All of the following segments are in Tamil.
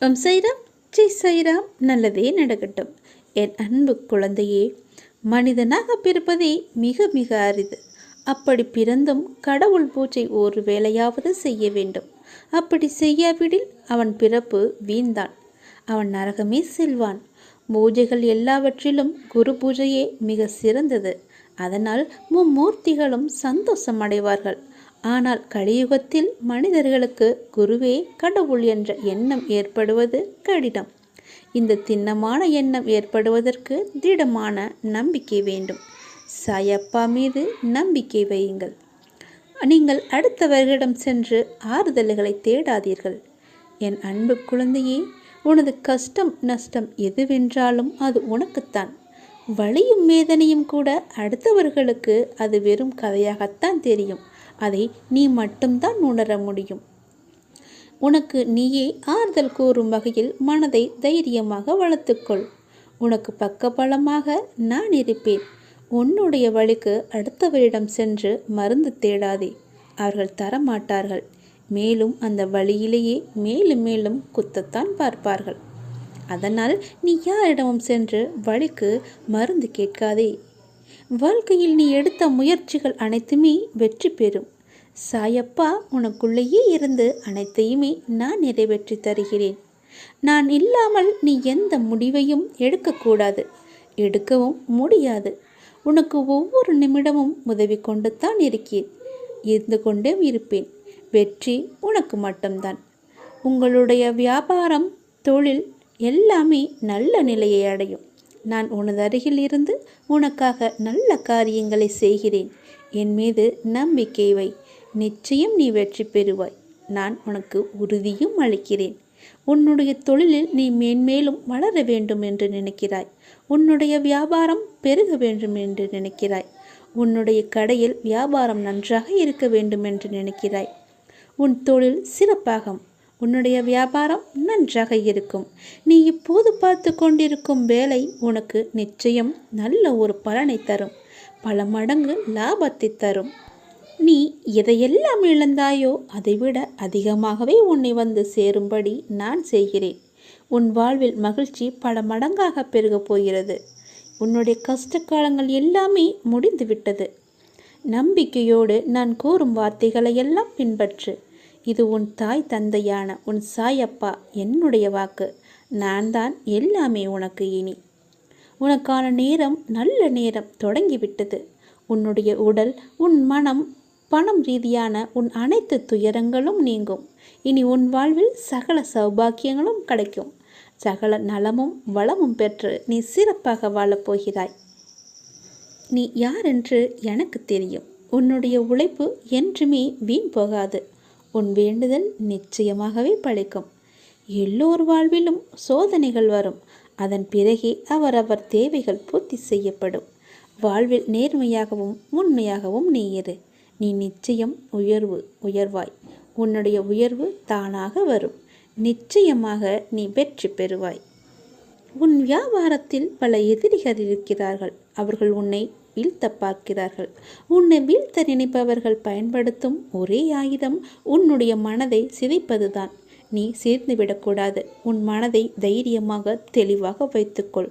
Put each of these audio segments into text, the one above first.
ஓம் சைராம் ஜெய் சைராம் நல்லதே நடக்கட்டும். என் அன்பு குழந்தையே மனிதனாக பிறப்பதே மிக மிக அரிது. அப்படி பிறந்தும் கடவுள் பூஜை ஒரு வேளையாவது செய்ய வேண்டும். அப்படி செய்யாவிடில் அவன் பிறப்பு வீண்தான். அவன் நரகமே செல்வான். பூஜைகள் எல்லாவற்றிலும் குரு பூஜையே மிக சிறந்தது. அதனால் மும்மூர்த்திகளும் சந்தோஷம் அடைவார்கள். ஆனால் கலியுகத்தில் மனிதர்களுக்கு குருவே கடவுள் என்ற எண்ணம் ஏற்படுவது கடினம். இந்த திண்ணமான எண்ணம் ஏற்படுவதற்கு திடமான நம்பிக்கை வேண்டும். சாயப்பா மீது நம்பிக்கை வையுங்கள். நீங்கள் அடுத்தவர்களிடம் சென்று ஆறுதல்களை தேடாதீர்கள். என் அன்பு குழந்தையே உனது கஷ்டம் நஷ்டம் எதுவென்றாலும் அது உனக்குத்தான். வலியும் வேதனையும் கூட அடுத்தவர்களுக்கு அது வெறும் கதையாகத்தான் தெரியும். அதை நீ மட்டும்தான் உணர முடியும். உனக்கு நீயே ஆறுதல் கூறும் வகையில் மனதை தைரியமாக வளர்த்துக்கொள். உனக்கு பக்கபலமாக நான் இருப்பேன். உன்னுடைய வழிக்கு அடுத்தவரிடம் சென்று மருந்து தேடாதே. அவர்கள் தரமாட்டார்கள். மேலும் அந்த வழியிலேயே மேலும் மேலும் குத்தத்தான் பார்ப்பார்கள். அதனால் நீ யாரிடமும் சென்று வழிக்கு மருந்து கேட்காதே. வாழ்க்கையில் நீ எடுத்த முயற்சிகள் அனைத்துமே வெற்றி பெறும். சாயப்பா உனக்குள்ளேயே இருந்து அனைத்தையுமே நான் நிறைவேற்றி தருகிறேன். நான் இல்லாமல் நீ எந்த முடிவையும் எடுக்கக்கூடாது எடுக்கவும் முடியாது. உனக்கு ஒவ்வொரு நிமிடமும் உதவி கொண்டு தான் இருக்கேன் இருந்து கொண்டே இருப்பேன். வெற்றி உனக்கு மட்டும்தான். உங்களுடைய வியாபாரம் தொழில் எல்லாமே நல்ல நிலையை அடையும். நான் உனது அருகில் இருந்து உனக்காக நல்ல காரியங்களை செய்கிறேன். என் மீது நம்பிக்கை வை. நிச்சயம் நீ வெற்றி பெறுவாய். நான் உனக்கு உறுதியும் அளிக்கிறேன். உன்னுடைய தொழிலில் நீ மேன்மேலும் வளர வேண்டும் என்று நினைக்கிறாய். உன்னுடைய வியாபாரம் பெருக வேண்டும் என்று நினைக்கிறாய். உன்னுடைய கடையில் வியாபாரம் நன்றாக இருக்க வேண்டும் என்று நினைக்கிறாய். உன் தொழில் சிறப்பாகும். உன்னுடைய வியாபாரம் நன்றாக இருக்கும். நீ இப்போது பார்த்து கொண்டிருக்கும் வேலை உனக்கு நிச்சயம் நல்ல ஒரு பலனை தரும். பல மடங்கு லாபத்தை தரும். நீ எதையெல்லாம் இழந்தாயோ அதைவிட அதிகமாகவே உன்னை வந்து சேரும்படி நான் செய்கிறேன். உன் வாழ்வில் மகிழ்ச்சி பல மடங்காக பெருகப் போகிறது. உன்னுடைய கஷ்ட காலங்கள் எல்லாமே முடிந்து விட்டது நம்பிக்கையோடு நான் கூறும் வார்த்தைகளை எல்லாம் பின்பற்று. இது உன் தாய் தந்தையான உன் சாய் அப்பா என்னுடைய வாக்கு. நான் தான் எல்லாமே உனக்கு இனி. உனக்கான நேரம் நல்ல நேரம் தொடங்கிவிட்டது. உன்னுடைய உடல் உன் மனம் பணம் ரீதியான உன் அனைத்து துயரங்களும் நீங்கும். இனி உன் வாழ்வில் சகல சௌபாக்கியங்களும் கிடைக்கும். சகல நலமும் வளமும் பெற்று நீ சிறப்பாக வாழப்போகிறாய் நீ யார் என்று எனக்கு தெரியும். உன்னுடைய உழைப்பு என்றுமே வீண் போகாது. உன் வேண்டுதல் நிச்சயமாகவே பழிக்கும். எல்லோர் வாழ்விலும் சோதனைகள் வரும். அதன் பிறகே அவரவர் தேவைகள் பூர்த்தி செய்யப்படும். வாழ்வில் நேர்மையாகவும் உண்மையாகவும் நீ இரு. நீ நிச்சயம் உயர்வு உயர்வாய். உன்னுடைய உயர்வு தானாக வரும். நிச்சயமாக நீ வெற்றி பெறுவாய். உன் வியாபாரத்தில் பல எதிரிகள் இருக்கிறார்கள். அவர்கள் உன்னை வீழ்த்தப்பார்க்கிறார்கள் உன்னை வீழ்த்த நினைப்பவர்கள் பயன்படுத்தும் ஒரே ஆயுதம் உன்னுடைய மனதை சிதைப்பதுதான். நீ சேர்ந்துவிடக்கூடாது உன் மனதை தைரியமாக தெளிவாக வைத்துக்கொள்.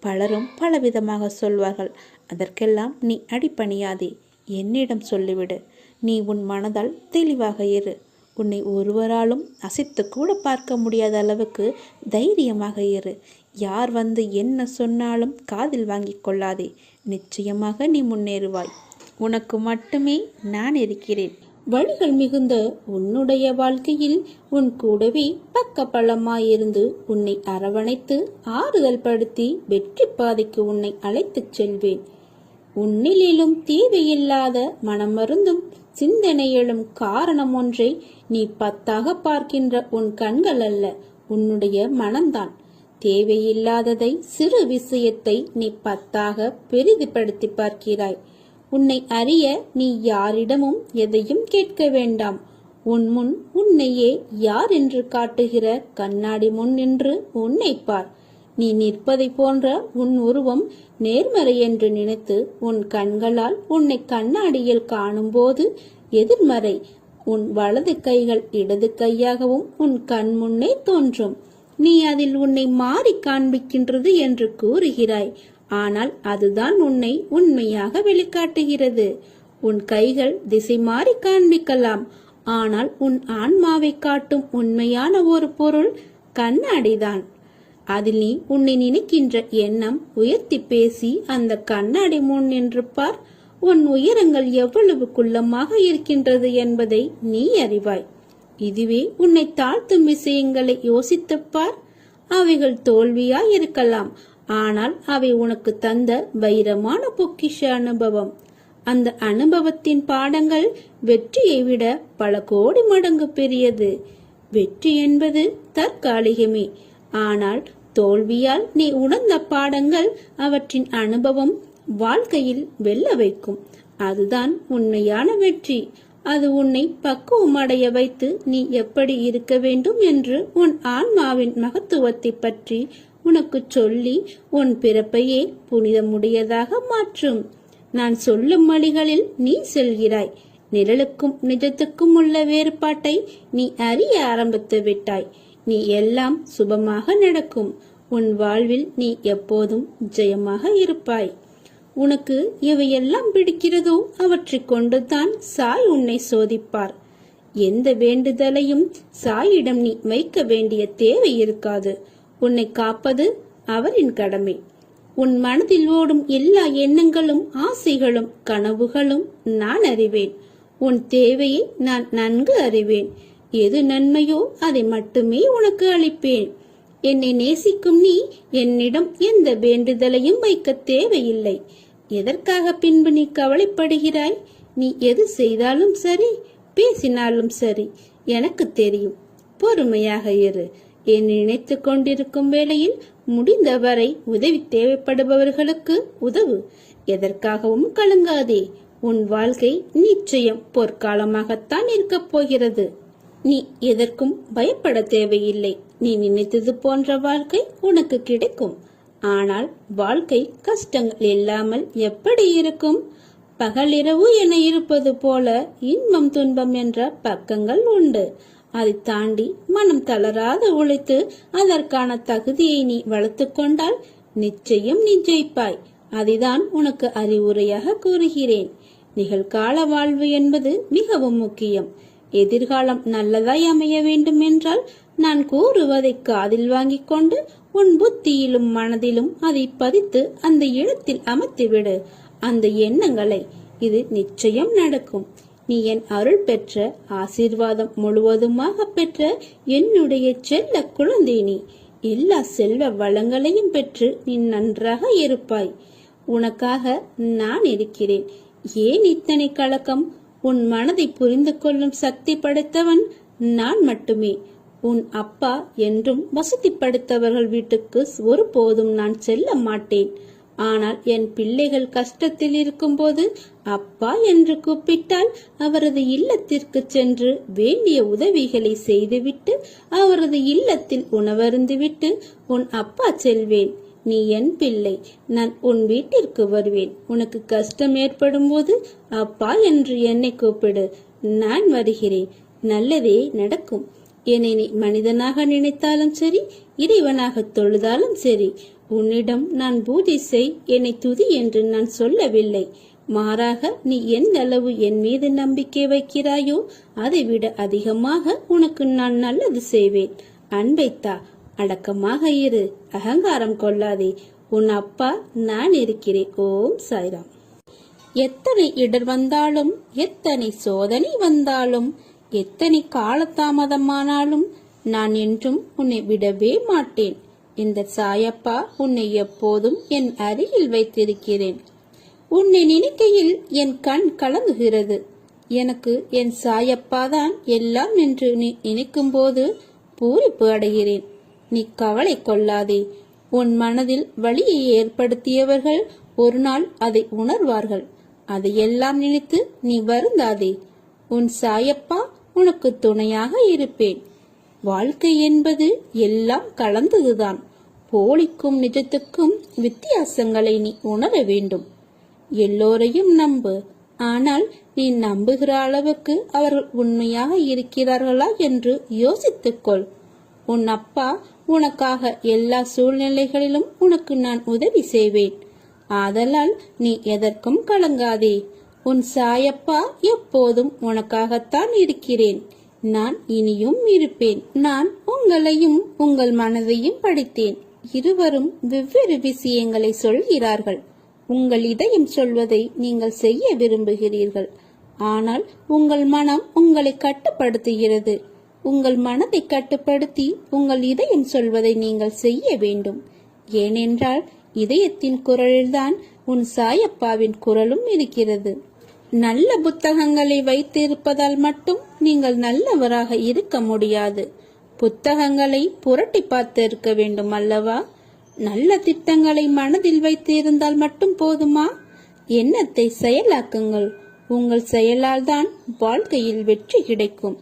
பலரும் பலவிதமாக சொல்வார்கள். அதற்கெல்லாம் நீ அடிப்பணியாதே என்னிடம் சொல்லிவிடு. நீ உன் மனதால் தெளிவாக இரு. உன்னை ஒருவராலும் அசைத்து கூட பார்க்க முடியாத அளவுக்கு தைரியமாக இரு. யார் வந்து என்ன சொன்னாலும் காதில் வாங்கிக் கொள்ளாதே. நிச்சயமாக நீ முன்னேறுவாய். உனக்கு மட்டுமே நான் இருக்கிறேன். வழிகள் மிகுந்த உன்னுடைய வாழ்க்கையில் உன் கூடவே பக்க பலமாயிருந்து உன்னை அரவணைத்து ஆறுதல் படுத்தி வெற்றி பாதைக்கு உன்னை அழைத்துச் செல்வேன். உன்னிலும் தேவையில்லாத மனமருந்தும் சிந்தனையிலும் காரணம் ஒன்றை நீ பத்தாக பார்க்கின்ற உன் கண்கள் அல்ல உன்னுடைய மனம்தான். தேவையில்லாததை சிறு விஷயத்தை நீ பத்தாக பெரிதுபடுத்தி பார்க்கிறாய். உன்னை அறிய நீ யாரிடமும் எதையும் கேட்க வேண்டாம். உன் முன் உன்னையே யார் என்று காட்டுகிற கண்ணாடி முன் நின்று உன்னை பார். நீ நிற்பதை போன்ற உன் உருவம் நேர்மறை என்று நினைத்து உன் கண்களால் உன்னை கண்ணாடியில் காணும்போது எதிர்மறை. உன் வலது கைகள் இடது கையாகவும் உன் கண் முன்னே தோன்றும். நீ அதில் உன்னை மாறி காண்பிக்கின்றது என்று கூறுகிறாய். ஆனால் அதுதான் உன்னை உண்மையாக வெளிக்காட்டுகிறது. உன் கைகள் திசை மாறி காண்பிக்கலாம். ஆனால் உன் ஆன்மாவை காட்டும் உண்மையான ஒரு பொருள் கண்ணாடிதான். அதில் நீ உன்னை நினைக்கின்ற எண்ணம் உயர்த்தி பேசி அந்த கண்ணாடி முன் நின்று பார். உன் உயரங்கள் எவ்வளவு குள்ளமாக இருக்கின்றது என்பதை நீ அறிவாய். இதுவே உன்னை தாழ்த்தும் விஷயங்களை யோசித்துப்பார். அவைகள் தோல்வியாய் இருக்கலாம் ஆனால் அவை உனக்கு தந்த வைரமான பொக்கிஷ அனுபவம். அந்த அனுபவத்தின் பாடங்கள் வெற்றியை விட பல கோடி மடங்கு பெரியது. வெற்றி என்பது தற்காலிகமே. ஆனால் தோல்வியால் நீ உணர்ந்த பாடங்கள் அவற்றின் அனுபவம் வாழ்க்கையில் வெல்ல வைக்கும். அதுதான் உண்மையான வெற்றி. அது உன்னை பக்குவமடைய வைத்து நீ எப்படி இருக்க வேண்டும் என்று உன் ஆன்மாவின் மகத்துவத்தை பற்றி உனக்கு சொல்லி உன் பிறப்பையே புனிதமுடையதாக மாற்றும். நான் சொல்லும் வழிகளில் நீ செல்கிறாய். நிழலுக்கும் நிஜத்துக்கும் உள்ள வேறுபாட்டை நீ அறிய ஆரம்பித்து விட்டாய். நீ எல்லாம் சுபமாக நடக்கும். உன் வாழ்வில் நீ எப்போதும் ஜெயமாக இருப்பாய். உனக்கு எவையெல்லாம் பிடிக்கிறதோ அவற்றைக் கொண்டுதான் சாய் உன்னை சோதிப்பார். எந்த வேண்டுதலையும் சாயிடம் நீ வைக்க வேண்டிய தேவை இருக்காது. உன்னை காப்பது அவரின் கடமை. உன் மனதில் ஓடும் எல்லா எண்ணங்களும் ஆசைகளும் கனவுகளும் நான் அறிவேன். உன் தேவையை நான் நன்கு அறிவேன். எது நன்மையோ அதை மட்டுமே உனக்கு அளிப்பேன். என்னை நேசிக்கும் நீ என்னிடம் எந்த வேண்டுதலையும் வைக்க தேவையில்லை. எதற்காக பின்பு நீ கவலைப்படுகிறாய்? நீ எது செய்தாலும் சரி பேசினாலும் சரி எனக்கு தெரியும். பொறுமையாக இரு. என் நினைத்து கொண்டிருக்கும் வேளையில் முடிந்தவரை உதவி தேவைப்படுபவர்களுக்கு உதவு. எதற்காகவும் கலங்காதே. உன் வாழ்க்கை நிச்சயம் பொற்காலமாகத்தான் இருக்கப் போகிறது. நீ எதற்கும் பயப்பட தேவையில்லை. நீ நினைத்தது போன்ற வாழ்க்கை உனக்கு கிடைக்கும். ஆனால் வாழ்க்கை கஷ்டங்கள் இல்லாமல் எப்படி இருக்கும்? பகலிரவு என இருப்பது போல இன்பம் துன்பம் என்ற பக்கங்கள் உண்டு. அதை தாண்டி மனம் தளராது உழைத்து அதற்கான தகுதியை நீ வளர்த்து கொண்டால் நிச்சயம் நீ ஜெயிப்பாய். அதைதான் உனக்கு அறிவுரையாக கூறுகிறேன். நிகழ்கால வாழ்வு என்பது மிகவும் முக்கியம். எதிர்காலம் நல்லதாய் அமைய வேண்டும் என்றால் நான் கூறுவதை காதில் வாங்கிக் கொண்டு உன் புத்தியிலும் மனதிலும் அதை பதித்து அந்த இடத்தில் அமர்த்திவிடு. அந்த எண்ணங்களை இது நிச்சயம் நடக்கும். நீ என் அருள் பெற்ற ஆசீர்வாதம் முழுவதுமாக பெற்ற என்னுடைய செல்ல குழந்தை நீ. எல்லா செல்வ வளங்களையும் பெற்று நீ நன்றாக இருப்பாய். உனக்காக நான் இருக்கிறேன். ஏன் இத்தனை கலக்கம்? உன் மனதை புரிந்து கொள்ளும் சக்தி படைத்தவன் நான் மட்டுமே. உன் அப்பா என்றும் வசதிப்படுத்தவர்கள் வீட்டுக்கு ஒருபோதும் நான் செல்ல மாட்டேன். ஆனால் என் பிள்ளைகள் கஷ்டத்தில் இருக்கும்போது அப்பா என்று கூப்பிட்டால் அவரது இல்லத்திற்கு சென்று வேண்டிய உதவிகளை செய்துவிட்டு அவரது இல்லத்தில் உணவருந்துவிட்டு உன் அப்பா செல்வேன். நீ என் பிள்ளை. நான் உன் வீட்டிற்கு வருவேன். உனக்கு கஷ்டம் ஏற்படும் போது அப்பா என்று என்னை கூப்பிடு. நான் வருகிறேன். நல்லதே நடக்கும். என்னை நீ மனிதனாக நினைத்தாலும் சரி இறைவனாக தொழுதாலும் சரி உன்னிடம் நான் பூஜை செய் என்னை துதி என்று நான் சொல்லவில்லை. மாறாக நீ எந்த அளவு என் மீது நம்பிக்கை வைக்கிறாயோ அதை விட அதிகமாக உனக்கு நான் நல்லது செய்வேன். அன்பைத்தா அடக்கமாக இரு அகங்காரம் கொள்ளாதே. உன் அப்பா நான் இருக்கிறேன். ஓம் சாய்ராம். எத்தனை இடர் வந்தாலும் எத்தனை சோதனை வந்தாலும் எத்தனை காலதாமதமானாலும் நான் என்றும் உன்னை விடவே மாட்டேன். இந்த சாயப்பா உன்னை எப்போதும் என் அருகில் வைத்திருக்கிறேன். உன்னை நினைக்கையில் என் கண் கலங்குகிறது. எனக்கு என் சாயப்பா தான் எல்லாம் என்று நீ நினைக்கும் போது பூரிப்பு அடைகிறேன். நீ கவலை கொள்ளாதே. உன் மனதில் வழியை ஏற்படுத்தியவர்கள் ஒரு நாள் அதை உணர்வார்கள். அதையெல்லாம் நினைத்து நீ வருந்தாதே. உன் சாயப்பா உனக்கு துணையாக இருப்பேன். வாழ்க்கை என்பது எல்லாம் கலந்ததுதான். போலிக்கும் நிஜத்துக்கும் வித்தியாசங்களை நீ உணர வேண்டும். எல்லோரையும் நம்பு. ஆனால் நீ நம்புகிற அளவுக்கு அவர்கள் உண்மையாக இருக்கிறார்களா என்று யோசித்துக்கொள். உன் அப்பா உனக்காக எல்லா சூழ்நிலைகளிலும் உனக்கு நான் உதவி செய்வேன். ஆதலால் நீ எதற்கும் கலங்காதே. உன் சாயப்பா எப்போதும் உனக்காகத்தான் இருக்கிறேன். நான் இனியும் இருப்பேன். நான் உங்களையும் உங்கள் மனதையும் படித்தேன். இருவரும் வெவ்வேறு விஷயங்களை சொல்கிறார்கள். உங்கள் இதயம் சொல்வதை நீங்கள் செய்ய விரும்புகிறீர்கள். ஆனால் உங்கள் மனம் உங்களை கட்டுப்படுத்துகிறது. உங்கள் மனதை கட்டுப்படுத்தி உங்கள் இதயம் சொல்வதை நீங்கள் செய்ய வேண்டும். ஏனென்றால் இதயத்தின் குரலில்தான் உன் சாயப்பாவின் குரலும் இருக்கிறது. நல்ல புத்தகங்களை வைத்திருப்பதால் மட்டும் நீங்கள் நல்லவராக இருக்க முடியாது. புத்தகங்களை புரட்டி பார்த்து இருக்க வேண்டும் அல்லவா? நல்ல திட்டங்களை மனதில் வைத்து இருந்தால் மட்டும் போதுமா? எண்ணத்தை செயலாக்குங்கள். உங்கள் செயலால் தான் வாழ்க்கையில் வெற்றி கிடைக்கும்.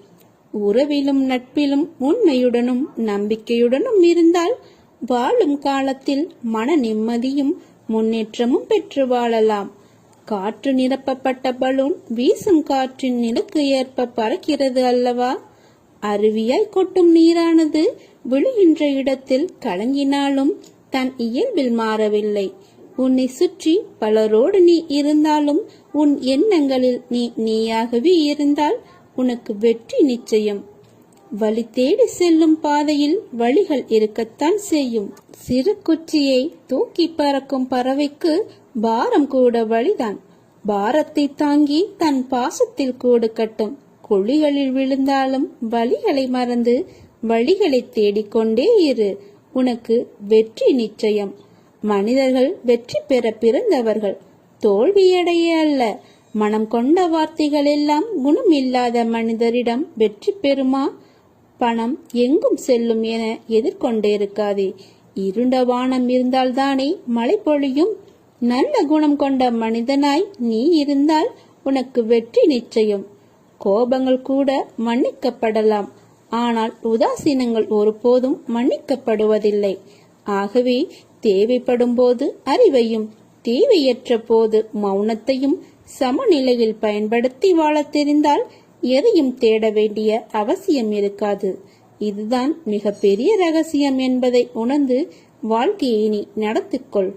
உறவிலும் நட்பிலும் உண்மையுடனும் நம்பிக்கையுடனும் இருந்தால் வாழும் காலத்தில் மன நிம்மதியும் முன்னேற்றமும் பெற்று வாழலாம். காற்று நிரப்பப்பட்ட பலூன் வீசும் காற்றின் நிலக்கு ஏற்ப பறக்கிறது அல்லவா? அருவியாய் கொட்டும் நீரானது விழுகின்ற இடத்தில் கலங்கினாலும் தன் இயல்பில் மாறவில்லை. உன்னை சுற்றி பலரோடு நீ இருந்தாலும் உன் எண்ணங்களில் நீ நீயாகவே இருந்தால் உனக்கு வெற்றி நிச்சயம். வழி தேடி செல்லும் பாதையில் வழிகள் இருக்கத்தான் செய்யும். சிறு குச்சியை தூக்கி பறக்கும் பறவைக்கு பாரம் கூட வழிதான். பாரத்தை தாங்கி தன் பாசத்தில் கூடு கட்டும். குழிகளில் விழுந்தாலும் வழிகளை மறந்து வழிகளை தேடிக்கொண்டே இரு. உனக்கு வெற்றி நிச்சயம். மனிதர்கள் வெற்றி பெற பிறந்தவர்கள். தோல்வியடைய அல்ல. மனம் கொண்ட வார்த்தைகள் எல்லாம் குணம் இல்லாத மனிதரிடம் வெற்றி பெறுமா? பணம் எங்கும் செல்லும் என எதிர்கொண்டிருக்காதே இருண்ட வானம் இருந்தால்தானே மழை பொழியும் நல்ல குணம் கொண்ட மனிதனாய் நீ இருந்தால் உனக்கு வெற்றி நிச்சயம். கோபங்கள் கூட மன்னிக்கப்படலாம். ஆனால் உதாசீனங்கள் ஒருபோதும் மன்னிக்கப்படுவதில்லை. ஆகவே தேவைப்படும் போது அறிவையும் தேவையற்ற போது மௌனத்தையும் சமநிலையில் பயன்படுத்தி வாழத் தெரிந்தால் எதையும் தேட வேண்டிய அவசியம் இருக்காது. இதுதான் மிகப்பெரிய ரகசியம் என்பதை உணர்ந்து வாழ்க்கையை நீ நடத்திக்கொள்.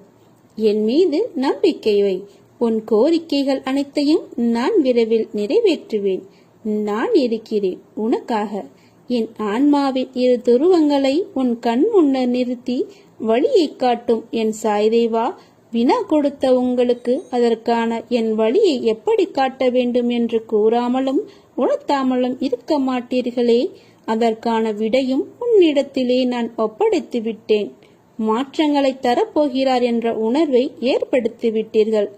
என் மீது நம்பிக்கை வை. உன் கோரிக்கைகள் அனைத்தையும் நான் விரைவில் நிறைவேற்றுவேன். நான் இருக்கிறேன் உனக்காக. என் ஆன்மாவின் இரு துருவங்களை உன் கண் முன்னர் நிறுத்தி வழியை காட்டும் என் சாய்தேவா வினா கொடுத்த உங்களுக்கு அதற்கான என் வழியை எப்படி காட்ட வேண்டும் என்று கூறாமலும் உணர்த்தாமலும் இருக்க மாட்டீர்களே? அதற்கான விடையும் உன்னிடத்திலே நான் ஒப்படைத்து விட்டேன் மாற்றங்களை தரப்போகிறார் என்ற உணர்வை ஏற்படுத்தி விட்டீர்கள்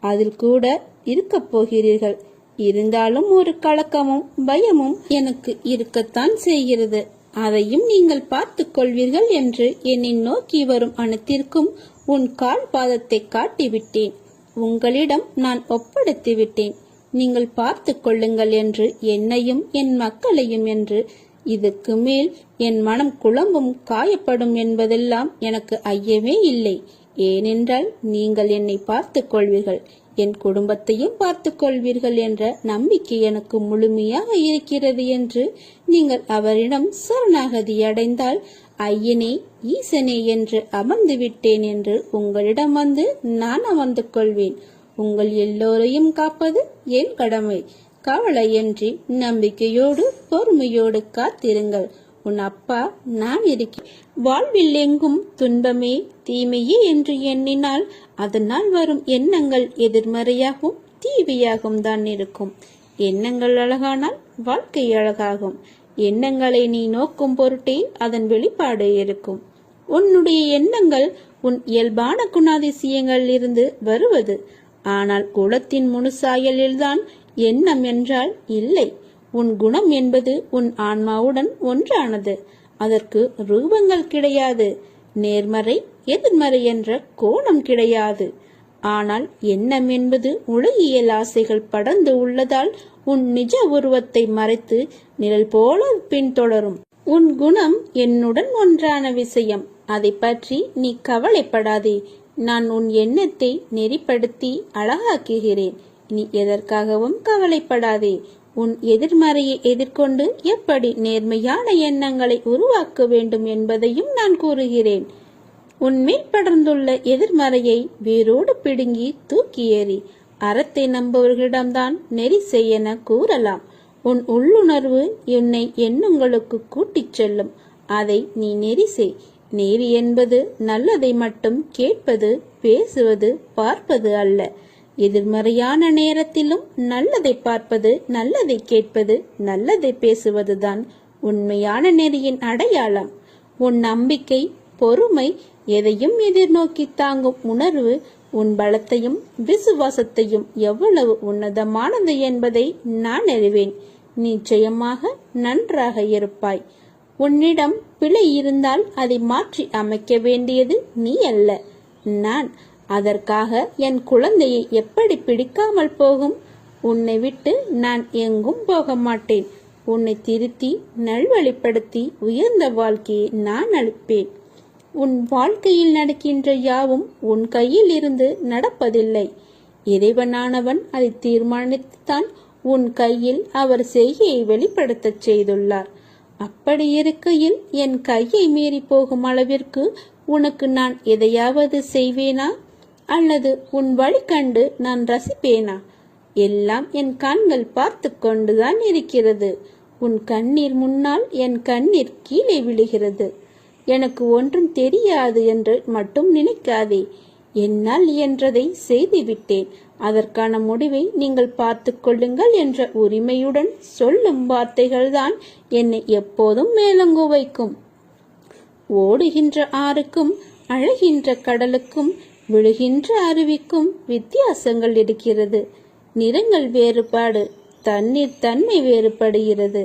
அதில் கூட இருக்கப் போகிறீர்கள். இருந்தாலும் ஒரு கலக்கமும் பயமும் எனக்கு இருக்கத்தான் செய்கிறது. அதையும் நீங்கள் பார்த்துக் கொள்வீர்கள் என்று என்னை நோக்கி வரும் அனைத்திற்கும் உன் கால் பாதத்தை காட்டிவிட்டேன். உங்களிடம் நான் ஒப்படைத்து விட்டேன் நீங்கள் பார்த்து கொள்ளுங்கள் என்று என்னையும் என் மக்களையும் என்று இதுக்கு மேல் என் மனம் குழம்பும் காயப்படும் என்பதெல்லாம் எனக்கு ஐயமே இல்லை. ஏனென்றால் நீங்கள் என்னை பார்த்துக் கொள்வீர்கள். என் குடும்பத்தையும் பார்த்துக் கொள்வீர்கள் என்ற நம்பிக்கை எனக்கு முழுமையாக இருக்கிறது என்று நீங்கள் அவரிடம் சரணாகதி அடைந்தால் ஐயனே ஈசனே என்று அமர்ந்து விட்டேன் என்று உங்களிடம் வந்து நான் அமர்ந்து கொள்வேன். உங்கள் எல்லோரையும் காப்பது என் கடமை. கவலையின்றி நம்பிக்கையோடு பொறுமையோடு காத்திருங்கள். உன் அப்பா நான் இருக்கிறேன் வாழ்வில் எங்கும் துன்பமே தீமையே என்று எண்ணினால் அதனால் வரும் எண்ணங்கள் எதிர்மறையாகவும் தீவியாகவும் தான் இருக்கும். எண்ணங்கள் அழகானால் வாழ்க்கை அழகாகும். எண்ணங்களை நீ நோக்கும் பொருட்டே அதன் வெளிப்பாடு இருக்கும். உன்னுடைய எண்ணங்கள் உன் இயல்பான குணாதிசயங்களில் இருந்து வருவது. ஆனால் குலத்தின் முனுசாயலில்தான் எண்ணம் என்றால் இல்லை. உன் குணம் என்பது உன் ஆன்மாவுடன் ஒன்றானது. அதற்கு ரூபங்கள் கிடையாது. நேர்மறை எதிர்மறை என்ற கோணம் கிடையாது. ஆனால் எண்ணம் என்பது உலகியல் ஆசைகள் படர்ந்து உள்ளதால் உன் நிஜ உருவத்தை மறைத்து நிழல் போல பின்தொடரும். உன் குணம் என்னுடன் ஒன்றான விஷயம். அதை பற்றி நீ கவலைப்படாதே. நான் உன் எண்ணத்தை நெறிப்படுத்தி அழகாக்குகிறேன். நீ எதற்காகவும் கவலைப்படாதே. உன் எதிர்மறையை எதிர்கொண்டு எப்படி நேர்மையான எண்ணங்களை உருவாக்க வேண்டும் என்பதையும் நான் கூறுகிறேன். உன்மேல் படர்ந்துள்ள எதிர்மறையை வேரோடு பிடுங்கி தூக்கி ஏறி அறத்தை நம்புவர்களிடம்தான் நெறி செய்யென கூறலாம். உன் உள்ளுணர்வு என்னை எண்ணங்களுக்கு கூட்டிச் செல்லும். அதை நீ நெறி செய். நெறி என்பது நல்லதை மட்டும் கேட்பது பேசுவது பார்ப்பது அல்ல. எதிர்மறையான நேரத்திலும் நல்லதை பார்ப்பது நல்லதை கேட்பது நல்லதை பேசுவதுதான் உண்மையான நெறியின் அடையாளம். உன் நம்பிக்கை பொறுமை எதையும் எதிர்நோக்கி தாங்கும் உணர்வு உன் பலத்தையும் விசுவாசத்தையும் எவ்வளவு உன்னதமானது என்பதை நான் அறிவேன். நிச்சயமாக நன்றாக இருப்பாய். உன்னிடம் பிழை இருந்தால் அதை மாற்றி அமைக்க வேண்டியது நீ அல்ல. நான் அதற்காக என் குழந்தையை எப்படி பிடிக்காமல் போகும்? உன்னை விட்டு நான் எங்கும் போக மாட்டேன். உன்னை திருத்தி நல்வழிப்படுத்தி உயர்ந்த வாழ்க்கையை நான் அளிப்பேன். உன் வாழ்க்கையில் நடக்கின்ற யாவும் உன் கையில் இருந்து நடப்பதில்லை. இறைவனானவன் அதை தீர்மானித்துத்தான் உன் கையில் அவர் செய்கையை வெளிப்படுத்தச் செய்துள்ளார். அப்படி இருக்கையில் என் கையை மீறி போகும் அளவிற்கு உனக்கு நான் எதையாவது செய்வேனா? அல்லது உன் வழி கண்டு நான் ரசிப்பேனா? எல்லாம் என் கண்கள் பார்த்து கொண்டுதான் இருக்கிறது. உன் கண்ணீர் முன்னால் என் கண்ணீர் கீழே விழுகிறது. எனக்கு ஒன்றும் தெரியாது என்று மட்டும் நினைக்காதே. என்னால் இயன்றதை செய்துவிட்டேன். அதற்கான முடிவை நீங்கள் பார்த்து கொள்ளுங்கள் என்ற உரிமையுடன் சொல்லும் வார்த்தைகள்தான் என்னை எப்போதும் மேலங்கு வைக்கும். ஓடுகின்ற ஆறுக்கும் அழகின்ற கடலுக்கும் விழுகின்ற அருவிக்கும் வித்தியாசங்கள் இருக்கிறது. நிறங்கள் வேறுபாடு தண்ணீர் தன்மை வேறுபடுகிறது.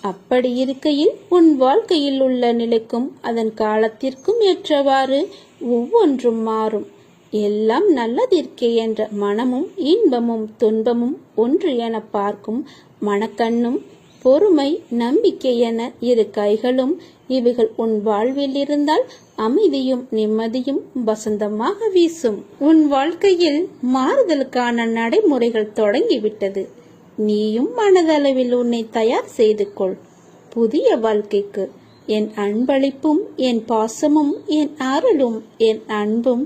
அப்படி இருக்கையில் உன் வாழ்க்கையில் உள்ள நிலைக்கும் அதன் காலத்திற்கும் ஏற்றவாறு ஒவ்வொன்றும் மாறும். எல்லாம் நல்லதிற்கே என்ற மனமும் இன்பமும் துன்பமும் ஒன்று என பார்க்கும் மனக்கண்ணும் பொறுமை நம்பிக்கை என இரு கைகளும் இவைகள் உன் வாழ்வில் இருந்தால் அமைதியும் நிம்மதியும் வசந்தமாக வீசும். உன் வாழ்க்கையில் மாறுதலுக்கான நடைமுறைகள் தொடங்கிவிட்டது. நீயும் மனதளவில் உன்னை தயார் செய்து கொள். புதிய வாழ்க்கைக்கு என் அன்பளிப்பும் என் பாசமும் என் அருளும் என் அன்பும்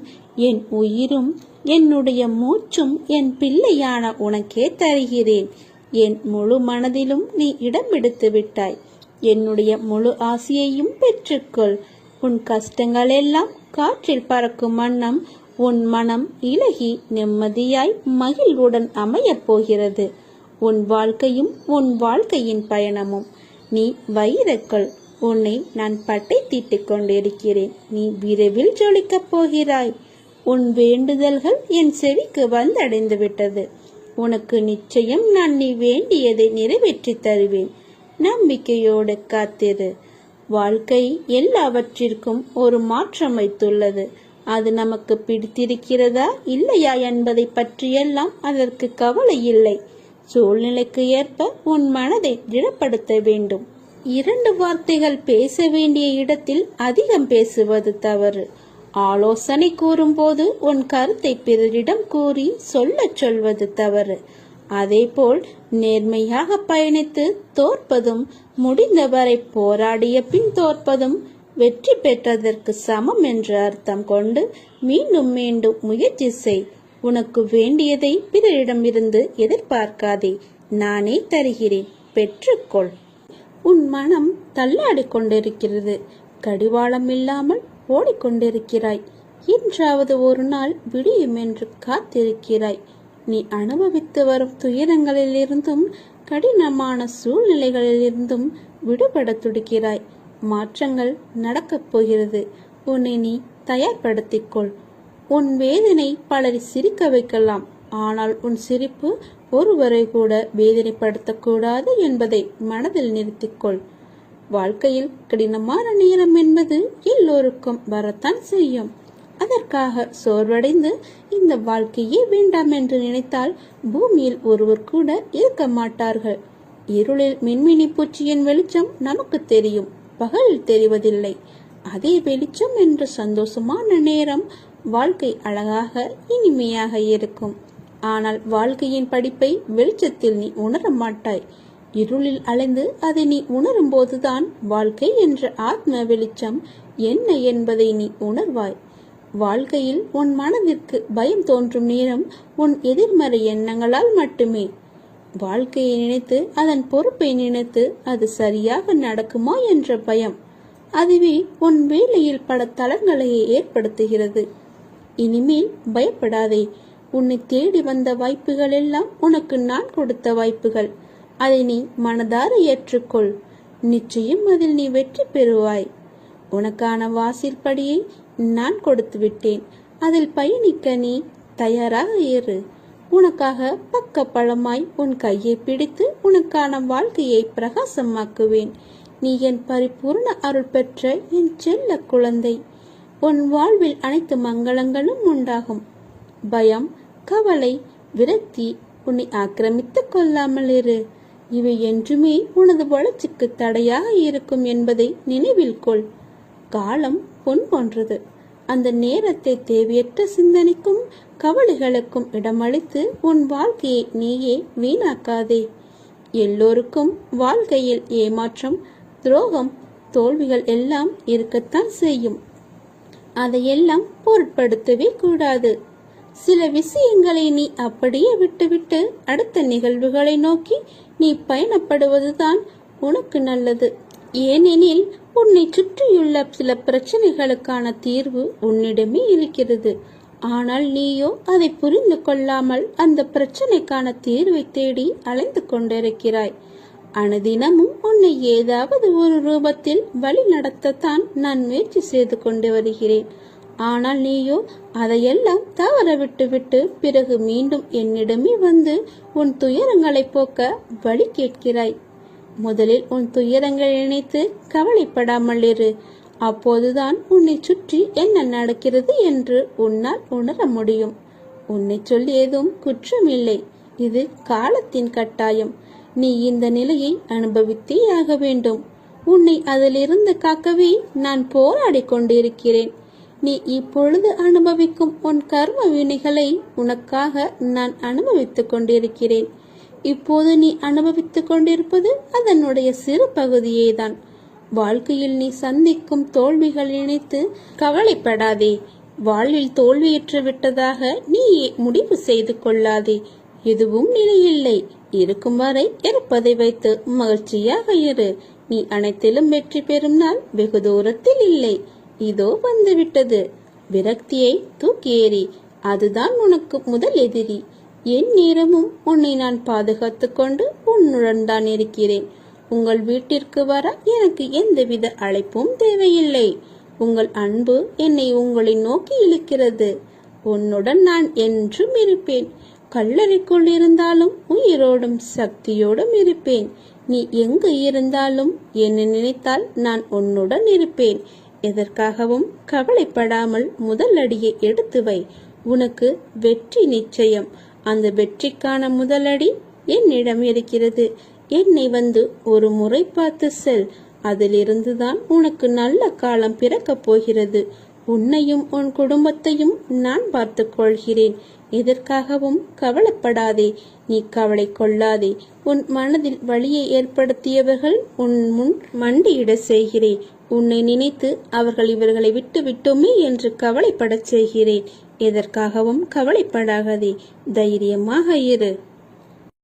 என் உயிரும் என்னுடைய மூச்சும் என் பிள்ளையான உனக்கே தருகிறேன். என் முழு மனதிலும் நீ இடம் எடுத்து விட்டாய். என்னுடைய முழு ஆசையையும் பெற்றுக்கொள். உன் கஷ்டங்கள் எல்லாம் காற்றில் பறக்கும் வண்ணம் உன் மனம் இலகி நிம்மதியாய் மகிழ்வுடன் அமையப் போகிறது. உன் வாழ்க்கையும் உன் வாழ்க்கையின் பயணமும். நீ வைரக்கல் உன்னை நான் பட்டை தீட்டிக் கொண்டிருக்கிறேன். நீ விரைவில் ஜொலிக்கப் போகிறாய். உன் வேண்டுதல்கள் என் செவிக்கு வந்தடைந்து விட்டது உனக்கு நிச்சயம் நான் நீ வேண்டியதை நிறைவேற்றி தருவேன். நம்பிக்கையோடு காத்திரு. வாழ்க்கை எல்லாவற்றிற்கும் ஒரு மாற்றம் வைத்துள்ளது. அது நமக்கு பிடித்திருக்கிறதா இல்லையா என்பதை பற்றியெல்லாம் அதற்கு கவலை இல்லை. சூழ்நிலைக்கு ஏற்ப உன் மனதை திடப்படுத்த வேண்டும். இரண்டு வார்த்தைகள் பேச வேண்டிய இடத்தில் அதிகம் பேசுவது தவறு. ஆலோசனை கூறும்போது உன் கருத்தை பிறரிடம் கூறி சொல்லச் சொல்வது தவறு. அதேபோல் நேர்மையாக பயணித்து தோற்பதும் முடிந்தவரை போராடிய பின் தோற்பதும் வெற்றி பெற்றதற்கு சமம் என்று அர்த்தம் கொண்டு மீண்டும் மீண்டும் முயற்சி செய். உனக்கு வேண்டியதை பிறரிடமிருந்து எதிர்பார்க்காதே. நானே தருகிறேன். பெற்றுக்கொள். உன் மனம் தள்ளாடி கொண்டிருக்கிறது. கடிவாளம் இல்லாமல் ஓடிக்கொண்டிருக்கிறாய். என்றாவது ஒரு நாள் விடியும் என்று காத்திருக்கிறாய். நீ அனுபவித்து வரும் துயரங்களிலிருந்தும் கடினமான சூழ்நிலைகளிலிருந்தும் விடுபட துடிக்கிறாய். மாற்றங்கள் நடக்கப் போகிறது. உன்னை நீ தயார்படுத்திக்கொள். உன் வேதனை பலரை சிரிக்க வைக்கலாம். ஆனால் உன் சிரிப்பு ஒருவரை கூட வேதனைப்படுத்தக்கூடாது என்பதை மனதில் நிறுத்திக்கொள். வாழ்க்கையில் கடினமான நேரம் என்பது எல்லோருக்கும் வரத்தான் செய்யும். அதற்காக சோர்வடைந்து இந்த வாழ்க்கையே வேண்டாம் என்று நினைத்தால் பூமியில் ஒருவர் கூட இருக்க மாட்டார்கள். இருளில் மின்மினி பூச்சியின் வெளிச்சம் நமக்கு தெரியும் பகல் தெரிவதில்லை. அதே வெளிச்சம் என்ற சந்தோஷமான நேரம் வாழ்க்கை அழகாக இனிமையாக இருக்கும். ஆனால் வாழ்க்கையின் படிப்பை வெளிச்சத்தில் நீ உணர மாட்டாய் இருளில் அலைந்து அதை நீ உணரும்போதுதான் வாழ்க்கை என்ற ஆத்ம வெளிச்சம் என்ன என்பதை நீ உணர்வாய். வாழ்க்கையில் உன் மனதிற்கு பயம் தோன்றும் நேரம் உன் எதிர்மறை எண்ணங்களால் மட்டுமே. வாழ்க்கையை நினைத்து அதன் பொறுப்பை நினைத்து அது சரியாக நடக்குமா என்ற பயம் அதுவே உன் வேலையில் பல தளங்களை ஏற்படுத்துகிறது. இனிமேல் பயப்படாதே. உன்னை தேடி வந்த வாய்ப்புகள் எல்லாம் உனக்கு நான் கொடுத்த வாய்ப்புகள். அதை நீ மனதார ஏற்றுக்கொள். நிச்சயம் அதில் நீ வெற்றி பெறுவாய். உனக்கான வாசல் படியை நான் கொடுத்து விட்டேன் அதில் பயணிக்க நீ தயாராக இரு. உனக்காக பக்க பழமாய் உன் கையை பிடித்து உனக்கான வாழ்க்கையை பிரகாசமாக்குவேன். நீ என் பரிபூர்ண அருள் பெற்ற என் செல்ல குழந்தை. உன் வாழ்வில் அனைத்து மங்களங்களும் உண்டாகும். பயம் கவலை விரக்தி உன்னை ஆக்கிரமித்துக் கொள்ளாமல் இரு இவை என்றுமே உனது வளர்ச்சிக்கு தடையாக இருக்கும் என்பதை நினைவில் கொள். காலம் பொன் போன்றது. அந்த நேரத்தை தேவையற்ற சிந்தனைக்கும் கவலைகளுக்கும் இடமளித்து உன் வாழ்க்கையை நீயே வீணாக்காதே. எல்லோருக்கும் வாழ்க்கையில் ஏமாற்றம் துரோகம் தோல்விகள் எல்லாம் இருக்கத்தான் செய்யும். அதையெல்லாம் பொருட்படுத்தவே கூடாது. சில விஷயங்களை நீ அப்படியே விட்டுவிட்டு அடுத்த நிகழ்வுகளை நோக்கி நீ பயணப்படுவதுதான் உனக்கு நல்லது. ஏனெனில் உன்னை சுற்றியுள்ள சில பிரச்சனைகளுக்கான தீர்வு உன்னிடமே இருக்கிறது. ஆனால் நீயோ அதை புரிந்து கொள்ளாமல் அந்த பிரச்சனைக்கான தீர்வை தேடி அலைந்து கொண்டிருக்கிறாய். அனுதினமும் உன்னை ஏதாவது ஒரு ரூபத்தில் வழி நடத்தத்தான் நான் முயற்சி செய்து கொண்டு வருகிறேன். ஆனால் நீயோ அதையெல்லாம் தவற விட்டுவிட்டு பிறகு மீண்டும் என்னிடமே வந்து உன் துயரங்களை போக்க வழி கேட்கிறாய். முதலில் உன் துயரங்களை நினைத்து கவலைப்படாமல் இரு. அப்போதுதான் உன்னை சுற்றி என்ன நடக்கிறது என்று உன்னால் உணர முடியும். உன்னை சொல்லி ஏதும் குற்றமில்லை. இது காலத்தின் கட்டாயம். நீ இந்த நிலையை அனுபவித்தே ஆக வேண்டும். உன்னை அதிலிருந்து காக்கவே நான் போராடி கொண்டிருக்கிறேன். நீ இப்பொழுது அனுபவிக்கும் உன் கர்ம வினைகளை உனக்காக நான் அனுபவித்துக் கொண்டிருக்கிறேன். இப்போது நீ அனுபவித்துக் கொண்டிருப்பது அதனுடைய சிறு பகுதியே தான் வாழ்க்கையில் நீ சந்திக்கும் தோல்விகள் நினைத்து கவலைப்படாதே. வாழ்வில் தோல்வியுற்று விட்டதாக நீ முடிவு செய்து கொள்ளாதே. எதுவும் நிலையில்லை. இருக்கும் வரை இருப்பதை வைத்து மகிழ்ச்சியாக இரு. நீ அனைத்திலும் வெற்றி பெறும் நாள் வெகு தூரத்தில் இல்லை. இதோ வந்துவிட்டது. விரக்தியை தூக்கி ஏறி அதுதான் உனக்கு முதல் எதிரி. என் நேரமும் உன்னை நான் பாதுகாத்துக் கொண்டு உன்னுடன் தான் இருக்கிறேன். உங்கள் வீட்டிற்கு வர எனக்கு எந்தவித அழைப்பும் தேவையில்லை. உங்கள் அன்பு என்னை உங்களை நோக்கி இழுக்கிறது. உன்னுடன் நான் என்றும் இருப்பேன். கல்லறைக்குள் இருந்தாலும் உயிரோடும் சக்தியோடும் இருப்பேன். நீ எங்கு இருந்தாலும் என்னை நினைத்தால் நான் உன்னுடன் இருப்பேன். எதற்காகவும் கவலைப்படாமல் முதல் அடியை எடுத்து வை. உனக்கு வெற்றி நிச்சயம். அந்த வெற்றிக்கான முதலடி என்னிடம் இருக்கிறது. என்னை வந்து ஒரு முறை பார்த்து செல். அதிலிருந்துதான் உனக்கு நல்ல காலம் பிறக்கப் போகிறது. உன்னையும் உன் குடும்பத்தையும் நான் பார்த்துக் கொள்கிறேன். எதற்காகவும் கவலைப்படாதே. நீ கவலை கொள்ளாதே. உன் மனதில் வழியை ஏற்படுத்தியவர்கள் உன் முன் மண்டியிட செய்கிறேன் உன்னை நினைத்து அவர்கள் இவர்களை விட்டு விட்டோமே என்று கவலைப்படச் செய்கிறேன். எதற்காகவும் கவலைப்படாதே. தைரியமாக இரு.